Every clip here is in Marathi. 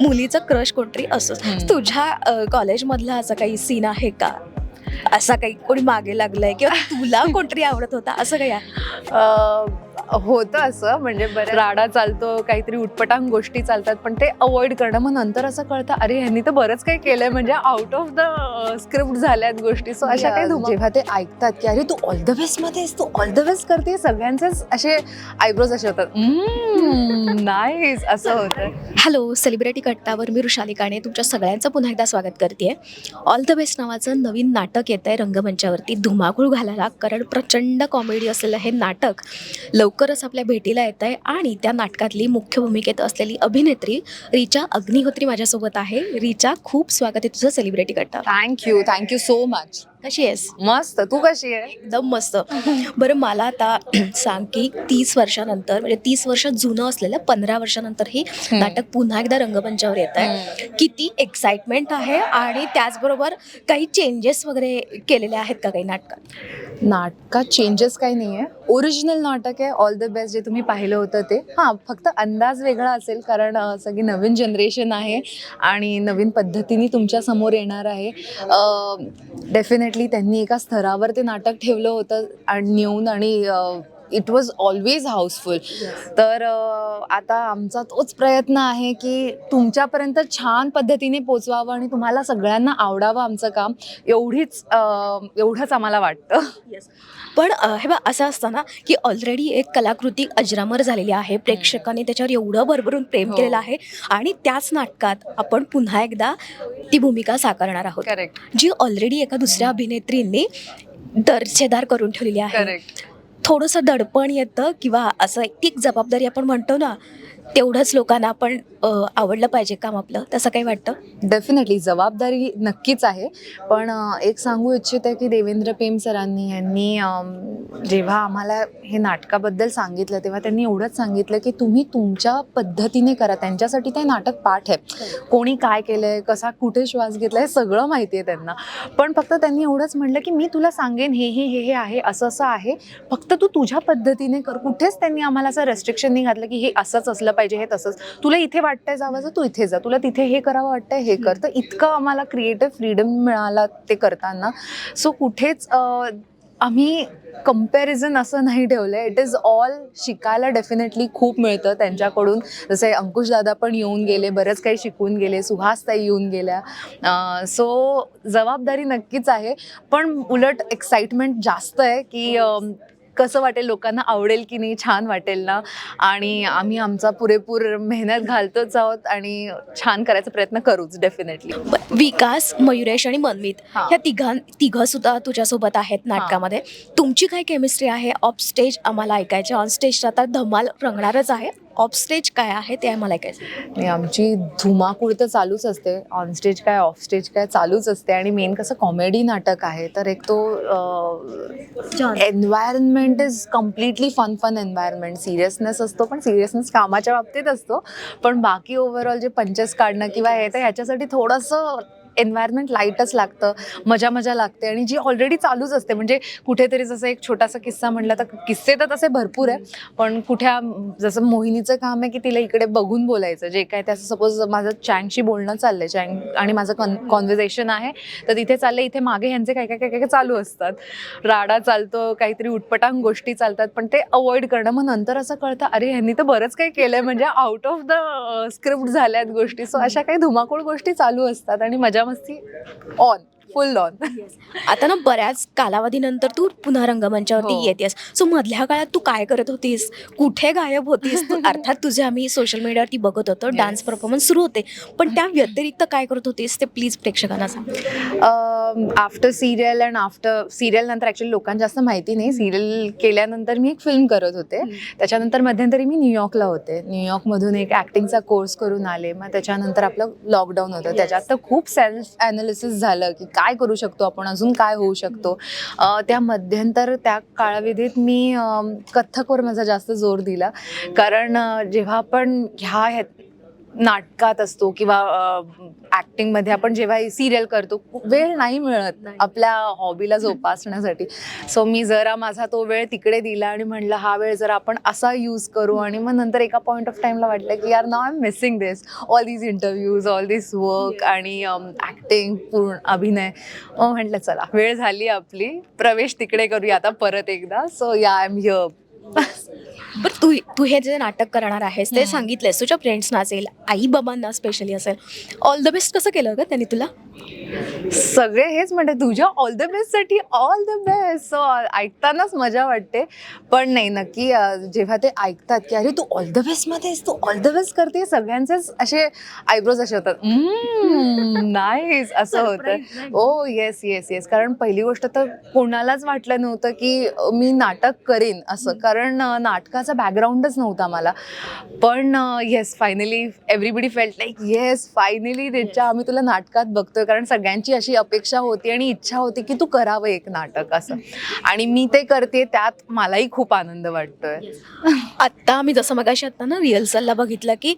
मुलीचं क्रश कोणतरी असंच. तुझ्या कॉलेजमधला असा काही सीन आहे का? असा काही कोणी मागे लागलंय किंवा तुला कोणतरी आवडत होता? असं काही आहे? होतं असं म्हणजे बरं राडा चालतो काहीतरी उटपटांग गोष्टी चालतात पण ते अवॉइड करणं मग नंतर असं कळतं अरे ह्यांनी तर बरंच काही केलंय म्हणजे आउट ऑफ द स्क्रिप्ट झाल्यात गोष्टी. सो अशा काही जेव्हा ते ऐकतात की अरे तू ऑल द बेस्टमध्ये आहेस, तू ऑल द बेस्ट करते सगळ्यांचेच असे आयब्रोज असे होतात. नाईस असं होतं. हॅलो सेलिब्रिटी कट्टावर मी ऋषाली काणे तुमच्या सगळ्यांचं पुन्हा एकदा स्वागत करते ऑल द बेस्ट नावाचं नवीन नाटक येत आहे रंगमंचावरती धुमाकूळ घालायला कारण प्रचंड कॉमेडी असलेलं हे नाटक. लवकरच आपल्या भेटीला येत आहे आणि त्या नाटकातली मुख्य भूमिकेत असलेली अभिनेत्री रिचा अग्निहोत्री माझ्यासोबत आहे. रिचा खूप स्वागत आहे तुझं सेलिब्रिटी करता थँक्यू थँक्यू सो मच कशी आहेस? मस्त. तू कशी आहे? एकदम मस्त. बरं मला आता सांग की तीस वर्षानंतर म्हणजे तीस वर्ष जुनं असलेलं पंधरा वर्षानंतर ही नाटक पुन्हा एकदा रंगमंचावर येत आहे. किती एक्साइटमेंट आहे आणि त्याचबरोबर काही चेंजेस वगैरे केलेले आहेत का काही नाटकात? नाटकात चेंजेस काही नाही आहे ओरिजिनल नाटक आहे. ऑल द बेस्ट जे तुम्ही पाहिलं होतं ते. हां फक्त अंदाज वेगळा असेल कारण सगळी नवीन जनरेशन आहे आणि नवीन पद्धतीने तुमच्यासमोर येणार आहे. डेफिनेटली त्यांनी एका स्तरावर ते नाटक ठेवलं होतं आणि नेऊन आणि इट वॉज ऑलवेज हाऊसफुल तर आता आमचा तोच प्रयत्न आहे की तुमच्यापर्यंत छान पद्धतीने पोचवावं आणि तुम्हाला सगळ्यांना आवडावं आमचं काम एवढीच एवढंच आम्हाला वाटतं. पण अ, हे बघ असं असतं ना की ऑलरेडी एक कलाकृती अजरामर झालेली आहे प्रेक्षकांनी त्याच्यावर एवढं भरभरून प्रेम हो. केलेलं आहे आणि त्याच नाटकात आपण पुन्हा एकदा ती भूमिका साकारणार आहोत. जी ऑलरेडी एका दुसऱ्या अभिनेत्रींनी दर्जेदार करून ठेवलेली आहे. थोडंसं दडपण येतं किंवा असं एक जबाबदारी आपण म्हणतो ना तेवढंच लोकांना आपण आवडलं पाहिजे काम आपलं. तसं काही वाटतं? डेफिनेटली जबाबदारी नक्कीच आहे. पण एक सांगू इच्छिते की देवेंद्र पेम सरांनी यांनी जेव्हा आम्हाला हे नाटकाबद्दल सांगितलं तेव्हा त्यांनी एवढंच सांगितलं की तुम्ही तुमच्या पद्धतीने करा. त्यांच्यासाठी ते नाटक पाठ आहे. कोणी काय केलंय कसा कुठे श्वास घेतलाय आहे सगळं माहिती आहे त्यांना. पण फक्त त्यांनी एवढंच म्हटलं की मी तुला सांगेन हे हे हे हे आहे असं असं आहे. फक्त तू तुझ्या पद्धतीने कर. कुठेच त्यांनी आम्हाला असं रेस्ट्रिक्शन नाही घातलं की हे असंच असलं पाहिजे हे तसंच. तुला इथे वाटतंय जावं तू इथे जा. तुला तिथे हे करावं वाटतंय हे कर. तर इतकं आम्हाला क्रिएटिव्ह फ्रीडम मिळाला ते करताना. सो कुठेच आम्ही कंपॅरिझन असं नाही ठेवलं आहे इट इज ऑल शिकायला डेफिनेटली खूप मिळतं त्यांच्याकडून. जसे अंकुश दादा पण येऊन गेले बरंच काही शिकून गेले सुहासताई येऊन गेल्या. सो जबाबदारी नक्कीच आहे. पण उलट एक्साइटमेंट जास्त आहे की कसं वाटेल लोकांना आवडेल की नाही छान वाटेल ना? आणि आम्ही आमचा पुरेपूर मेहनत घालतोच आहोत आणि छान करायचा प्रयत्न करूच डेफिनेटली विकास मयुरेश आणि मनमित. ह्या तिघां तिघं सुद्धा तुझ्यासोबत आहेत नाटकामध्ये. तुमची काय केमिस्ट्री आहे? ऑफ स्टेज आम्हाला ऐकायचे ऑन स्टेज आता धमाल रंगणारच आहे. ऑफ स्टेज काय आहे ते आम्हाला ऐकायचं आणि आमची धुमाकूळ तर चालूच असते. ऑन स्टेज काय ऑफ स्टेज काय चालूच असते. आणि मेन कसं कॉमेडी नाटक आहे. तर एक तो environment is completely fun fun environment seriousness असतो पण सिरियसनेस कामाच्या बाबतीत असतो. पण बाकी ओव्हरऑल जे पंचेस काढणं किंवा हे तर ह्याच्यासाठी थोडंसं एन्व्हायरमेंट लाईटच लागतं मजा मजा लागते आणि जी ऑलरेडी चालूच असते. म्हणजे कुठेतरी जसं एक छोटासा किस्सा म्हटला तर किस्से तर तसे भरपूर आहे पण कुठे जसं मोहिनीचं काम आहे की तिला इकडे बघून बोलायचं. जे काय त्याचं सपोज माझं चँगशी बोलणं चाललंय चँग आणि माझं कॉन कॉन्व्हर्सेशन आहे तर तिथे चाललंय इथे मागे ह्यांचे काय काय काय काय चालू असतात. राडा चालतो काहीतरी उटपटांग गोष्टी चालतात पण ते अवॉइड करणं. मग नंतर असं कळतं अरे ह्यांनी तर बरंच काही केलंय. म्हणजे आउट ऑफ द स्क्रिप्ट झाल्यात गोष्टी. सो अशा काही धुमाकूळ गोष्टी चालू असतात आणि मजा मस्ती ऑन फुल ऑन आता ना बऱ्याच कालावधीनंतर तू पुन्हा रंगमंचावरती हो. येतेस. सो मधल्या काळात तू काय करत होतीस? कुठे गायब होतीस? तू अर्थात तुझे आम्ही सोशल मीडियावरती बघत होतो. डान्स परफॉर्मन्स सुरू होते. पण त्या व्यतिरिक्त काय करत होतीस ते प्लीज प्रेक्षकांना सांग. After serial and after serial नंतर ॲक्च्युली लोकांना जास्त माहिती नाही. सिरियल केल्यानंतर मी एक फिल्म करत होते. त्याच्यानंतर मध्यंतरी मी न्यूयॉर्कला होते. न्यूयॉर्कमधून एक ॲक्टिंगचा कोर्स करून आले. मग त्याच्यानंतर आपलं लॉकडाऊन होतं. त्याच्यात तर खूप सेल्फ ॲनालिसिस झालं की काय करू शकतो आपण? अजून काय होऊ शकतो? त्या मध्यंतर त्या काळाविधीत मी कथ्थकवर माझा जास्त जोर दिला. कारण जेव्हा आपण ह्या ह्या नाटकात असतो किंवा ऍक्टिंगमध्ये आपण जेव्हा सिरियल करतो वेळ नाही मिळत. आपल्या हॉबीला जोपासण्यासाठी. सो मी जरा माझा तो वेळ तिकडे दिला आणि म्हणलं हा वेळ जरा आपण असा यूज करू. आणि मग नंतर एका पॉईंट ऑफ टाइमला वाटलं की यार now I am missing this all these interviews all this work आणि ऍक्टिंग पूर्ण अभिनय. मग म्हटलं चला वेळ झाली आपली. प्रवेश तिकडे करूया आता परत एकदा. सो या आय एम हिअर बरं तू तू हे जे नाटक करणार आहेस ते. सांगितलंयस तुझ्या फ्रेंड्सना असेल आई बाबांना स्पेशली असेल ऑल द बेस्ट कसं केलं ग त्यांनी तुला? सगळे हेच म्हणते तुझ्या ऑल द बेस्टसाठी ऑल द बेस्ट सो ऐकतानाच मजा वाटते. पण नाही नक्की जेव्हा ते ऐकतात की अरे तू ऑल द बेस्ट मध्येस तू ऑल द बेस्ट करते सगळ्यांचेच असे आयब्रोज असे होतात. नाईस असं होतं. ओ येस येस येस कारण पहिली गोष्ट तर कोणालाच वाटलं नव्हतं की मी नाटक करेन असं. कारण अ, नाटकाचा बॅकग्राऊंडच नव्हता मला. पण yes finally everybody felt like yes finally Richa आम्ही तुला नाटकात बघतोय. कारण सगळ्यांची अशी अपेक्षा होती आणि इच्छा होती की तू करावं एक नाटक असं. आणि मी ते करते त्यात मलाही खूप आनंद वाटतोय. आत्ता आम्ही जसं मगाशी आत्ता ना रिहर्सलला बघितलं की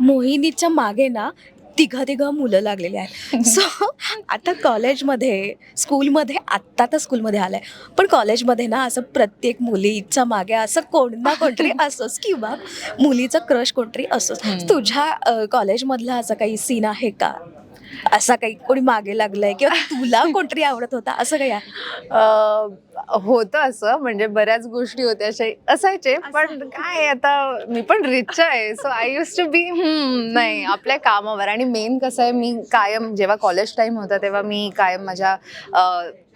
मोहिनीच्या मागे ना तिघं तिघं मुलं लागलेली आहेत. सो आता कॉलेजमध्ये स्कूलमध्ये आत्ता तर स्कूलमध्ये आलंय. पण कॉलेजमध्ये ना असं प्रत्येक मुलीच्या मागे असं कोण ना कोणतरी असंच किंवा मुलीचं क्रश कोणतरी असंच. तुझ्या कॉलेजमधला असा काही सीन आहे का? असा काही कोणी मागे लागलंय किंवा तुला कोणतरी आवडत होता? असं काही होतं असं. म्हणजे बऱ्याच गोष्टी होत्या अशा असायचे. पण काय आता मी पण रिच आहे. So I use to be नाही. आपल्या कामावर. आणि मेन कसं आहे मी कायम जेव्हा कॉलेज टाईम होता तेव्हा मी कायम माझ्या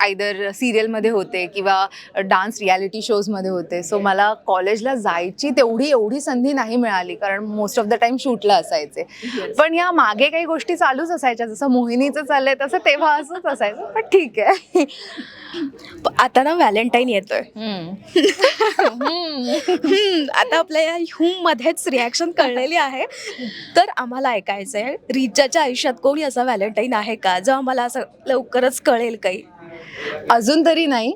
आयदर सिरियलमध्ये होते किंवा डान्स रियालिटी शोजमध्ये होते. सो मला कॉलेजला जायची तेवढी एवढी संधी नाही मिळाली कारण मोस्ट ऑफ द टाइम शूटला असायचे. पण या मागे काही गोष्टी चालूच असायच्या जसं मोहिनीचं चाललंय तसं तेव्हा असंच असायचं पण ठीक आहे. आता ना व्हॅलेंटाईन येतोय. आता आपल्या या ह्यूम मध्येच रिॲक्शन कळलेली आहे. तर आम्हाला ऐकायचं आहे रिचाच्या आयुष्यात कोणी असा व्हॅलेंटाईन आहे का जो आम्हाला असं लवकरच कळेल काही? अजून तरी नाही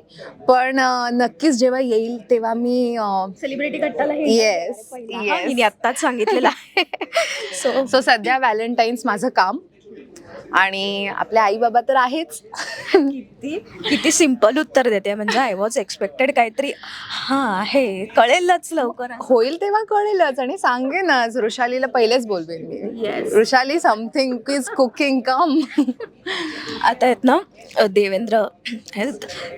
पण नक्कीच जेव्हा येईल तेव्हा मी सेलिब्रिटी कट्टाला. हिने आत्ताच सांगितलेलं आहे. सो सो सध्या व्हॅलेंटाईन्स माझं काम आणि आपले आई बाबा तर आहेच. किती किती सिंपल उत्तर देते. म्हणजे आय वॉज एक्सपेक्टेड काहीतरी हा आहे. कळेलच लवकर. होईल तेव्हा कळेलच आणि सांगेनच. ऋषालीला पहिलेच बोलवेन मी. Yes. Rishali something is cooking come आता आहेत ना अ, देवेंद्र हे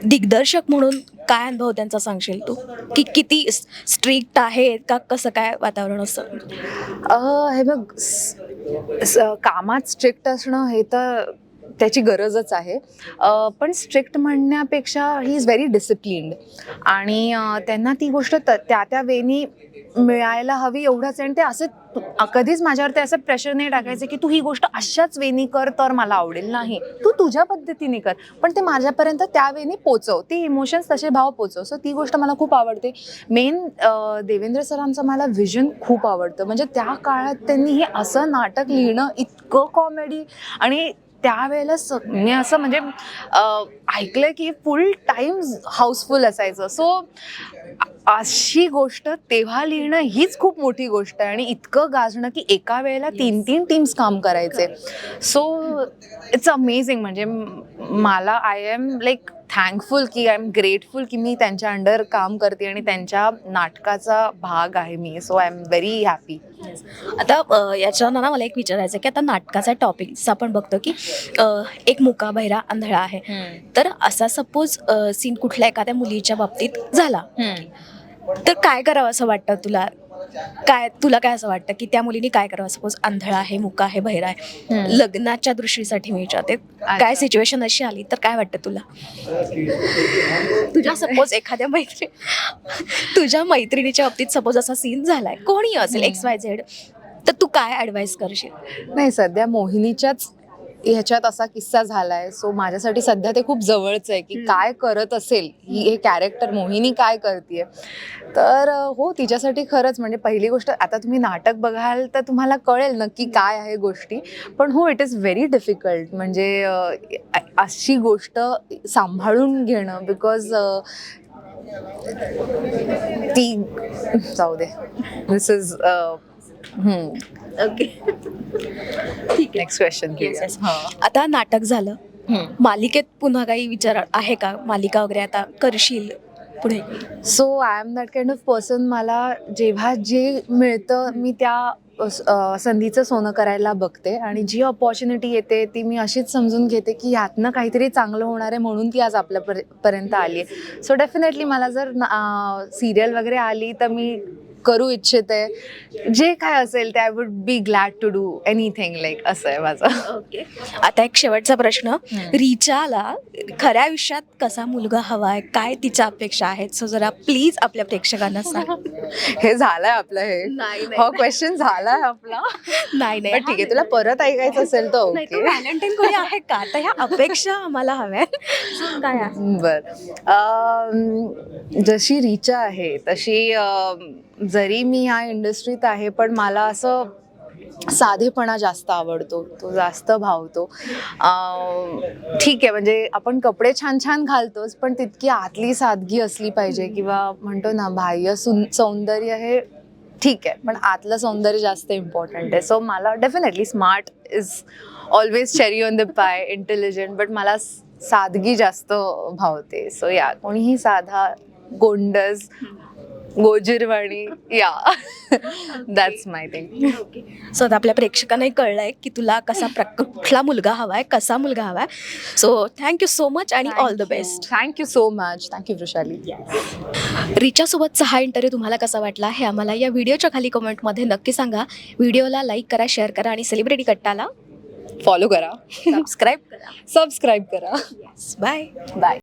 दिग्दर्शक म्हणून काय अनुभव त्यांचा सांगशील तू? की किती स्ट्रिक्ट आहेत का कसं काय वातावरण असतं? अ, हे बघ स- स- कामात स्ट्रिक्ट असणं हे तर त्याची गरजच आहे. पण स्ट्रिक्ट म्हणण्यापेक्षा ही इज व्हेरी डिसिप्लिन्ड. आणि त्यांना ती गोष्ट त- त्या त्या वेनी मिळायला हवी एवढंच आणि ते असं कधीच माझ्यावर कधीच माझ्यावरती असं प्रेशर नाही टाकायचं की तू ही गोष्ट अशाच वेनी कर तर मला आवडेल नाही. तू तुझ्या पद्धतीने कर. पण ते माझ्यापर्यंत त्या वेनी पोचव. ती इमोशन्स तसे भाव पोचव. सो ती गोष्ट मला खूप आवडते. मेन देवेंद्र सरांचं मला विजन खूप आवडतं. म्हणजे त्या काळात त्यांनी हे असं नाटक लिहिणं इतकं कॉमेडी आणि त्यावेळेला मी असं म्हणजे अ, ऐकलंय की फुल टाईम हाऊसफुल असायचं. सो अशी गोष्ट तेव्हा लिहिणं हीच खूप मोठी गोष्ट आहे. आणि इतकं गाजणं की एका वेळेला तीन तीन टीम्स काम करायचे. सो इट्स अमेझिंग म्हणजे मला आय एम लाईक थँकफुल की आय एम ग्रेटफुल की मी त्यांच्या अंडर काम करते आणि त्यांच्या नाटकाचा भाग आहे मी. So I am very happy आता अ, याच्यावर ना मला एक विचारायचं आहे की आता नाटकाचा टॉपिक आपण बघतो की एक मुका बहिरा आंधळा आहे. तर असा सपोज सीन कुठल्या एखाद्या मुलीच्या बाबतीत झाला. तर काय करावं असं वाटतं तुला? काय तुला काय असं वाटतं की त्या मुलीने काय करावं? सपोज आंधळा आहे मुका आहे बहिरा आहे. लग्नाच्या दृष्टीसाठी मी विचारते. काय सिच्युएशन अशी आली तर काय वाटतं तुला? तुझ्या सपोज एखाद्या मैत्री तुझ्या मैत्रिणीच्या बाबतीत सपोज असा सीन झालाय. कोणी असेल. एक्स वाय झेड तर तू काय ऍडवाइस करशील? नाही सध्या मोहिनीच्याच ह्याच्यात असा किस्सा झालाय. सो माझ्यासाठी सध्या ते खूप जवळच आहे की. काय करत असेल ही हे कॅरेक्टर मोहिनी काय करते तर हो तिच्यासाठी खरंच म्हणजे पहिली गोष्ट आता तुम्ही नाटक बघाल तर तुम्हाला कळेल नक्की काय आहे गोष्टी. पण हो इट इज व्हेरी डिफिकल्ट म्हणजे अशी गोष्ट सांभाळून घेणं बिकॉज ती जाऊ दे. दिस इज ओके ठीक आहे. Next question Yes, yes. आता नाटक झालं. मालिकेत पुन्हा काही विचार आहे का? मालिका वगैरे आता करशील पुढे? So I am that kind of person मला जेव्हा जे मिळतं मी त्या अ, संधीचं सोनं करायला बघते. आणि जी अपॉर्च्युनिटी येते ती मी अशीच समजून घेते की ह्यातनं काहीतरी चांगलं होणार आहे म्हणून ती आज आपल्या पर- पर्यंत आली आहे. सो डेफिनेटली मला जर सिरियल वगैरे आली तर मी करू इच्छिते. जे काय असेल ते I would be glad to do anything like असं आहे माझं. ओके आता एक शेवटचा प्रश्न. रिचाला खऱ्या आयुष्यात कसा मुलगा हवाय काय तिच्या अपेक्षा आहेत? सो जरा प्लीज आपल्या प्रेक्षकांना सांग. हे झालंय आपलं हे. नाही हा क्वेश्चन झालाय आपला. नाही नाही. पण ठीक आहे तुला परत ऐकायचं असेल तर ओके व्हॅलेंटाईन कोणी आहे का? तर ह्या अपेक्षा आम्हाला हव्या काय आहे? बर. जशी रिचा आहे तशी जरी मी या इंडस्ट्रीत आहे पण मला असं साधेपणा जास्त आवडतो तो जास्त भावतो. ठीक आहे म्हणजे आपण कपडे छान छान घालतोच पण तितकी आतली सादगी असली पाहिजे किंवा म्हणतो ना बाह्य सुं सौंदर्य हे ठीक आहे पण आतलं सौंदर्य जास्त इम्पॉर्टंट आहे. सो मला definitely smart is always cherry on the pie intelligent but मला सादगी जास्त भावते. सो या कोणीही साधा गोंडस गोजीरवाणी. या. दॅट्स माय थिंग सो आता आपल्या प्रेक्षकांनाही कळलंय की तुला कसा प्र कुठला मुलगा हवाय कसा मुलगा हवाय. So thank you so much आणि all the best thank you so much thank you Vrushali रिचासोबतचा हा इंटरव्ह्यू तुम्हाला कसा वाटला हे आम्हाला या व्हिडिओच्या खाली कमेंटमध्ये नक्की सांगा. व्हिडिओला लाईक करा शेअर करा आणि सेलिब्रिटी कट्टाला फॉलो करा. सबस्क्राईब करा. सबस्क्राईब करा. Bye bye